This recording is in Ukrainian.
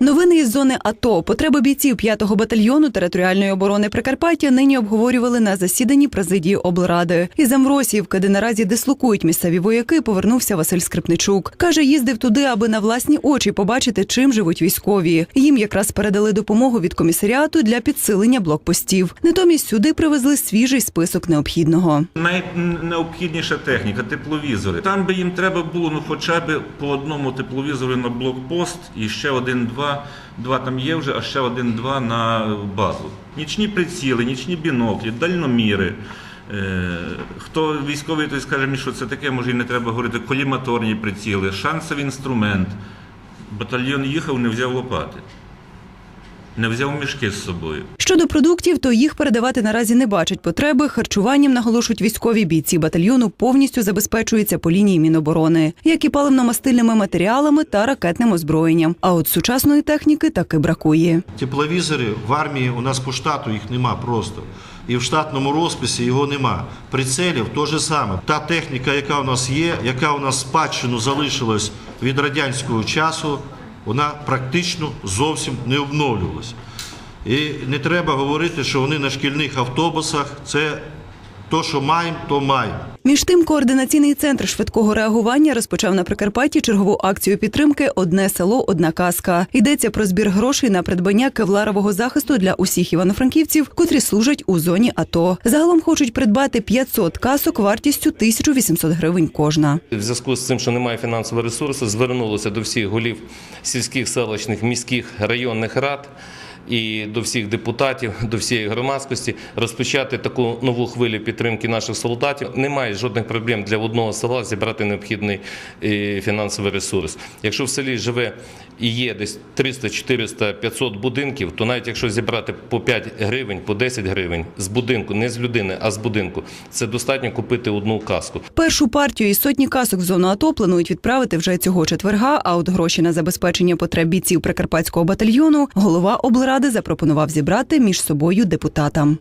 Новини із зони АТО. Потреби бійців 5-го батальйону територіальної оборони Прикарпаття нині обговорювали на засіданні президії облради. Із Амросіївки, де наразі дислокують місцеві вояки, повернувся Василь Скрипничук. Каже, їздив туди, аби на власні очі побачити, чим живуть військові. Їм якраз передали допомогу від комісаріату для підсилення блокпостів. Натомість сюди привезли свіжий список необхідного. Найнеобхідніша техніка тепловізори. Там би їм треба було ну хоча б по одному тепловізору на блокпост і ще один-два. Два там є вже, а ще один-два на базу. Нічні приціли, нічні біноклі, дальноміри. Е, Хто військовий, той скаже мені, що це таке, може і не треба говорити. Коліматорні приціли, шансовий інструмент. Батальйон їхав, не взяв лопати, не взяв мішки з собою. Щодо продуктів, то їх передавати наразі не бачать потреби. Харчуванням наголошують військові бійці батальйону повністю забезпечуються по лінії Міноборони, як і паливно-мастильними матеріалами та ракетним озброєнням. А от сучасної техніки таки бракує. Тепловізори в армії у нас по штату їх нема просто. І в штатному розписі його нема. Прицелів то же саме. Та техніка, яка у нас є, яка у нас спадщину залишилась від радянського часу, вона практично зовсім не обновлювалася. І не треба говорити, що вони на шкільних автобусах. Це то, що маємо, то маємо. Між тим, координаційний центр швидкого реагування розпочав на Прикарпатті чергову акцію підтримки Одне село, одна казка. Йдеться про збір грошей на придбання кевларового захисту для усіх івано-франківців, котрі служать у зоні АТО. Загалом хочуть придбати 500 касок вартістю 1800 гривень кожна. В зв'язку з цим, що немає фінансового ресурсу, звернулося до всіх голів сільських, селищних, міських, районних рад і до всіх депутатів, до всієї громадськості розпочати таку нову хвилю підтримки наших солдатів. Немає жодних проблем для одного села зібрати необхідний е, фінансовий ресурс. Якщо в селі живе і є десь 300, 400, 500 будинків, то навіть якщо зібрати по 5 гривень, по 10 гривень з будинку, не з людини, а з будинку, це достатньо купити одну каску. Першу партію із сотні касок в зону АТО планують відправити вже цього четверга. А от гроші на забезпечення потреб бійців прикарпатського батальйону голова облради запропонував зібрати між собою депутатам.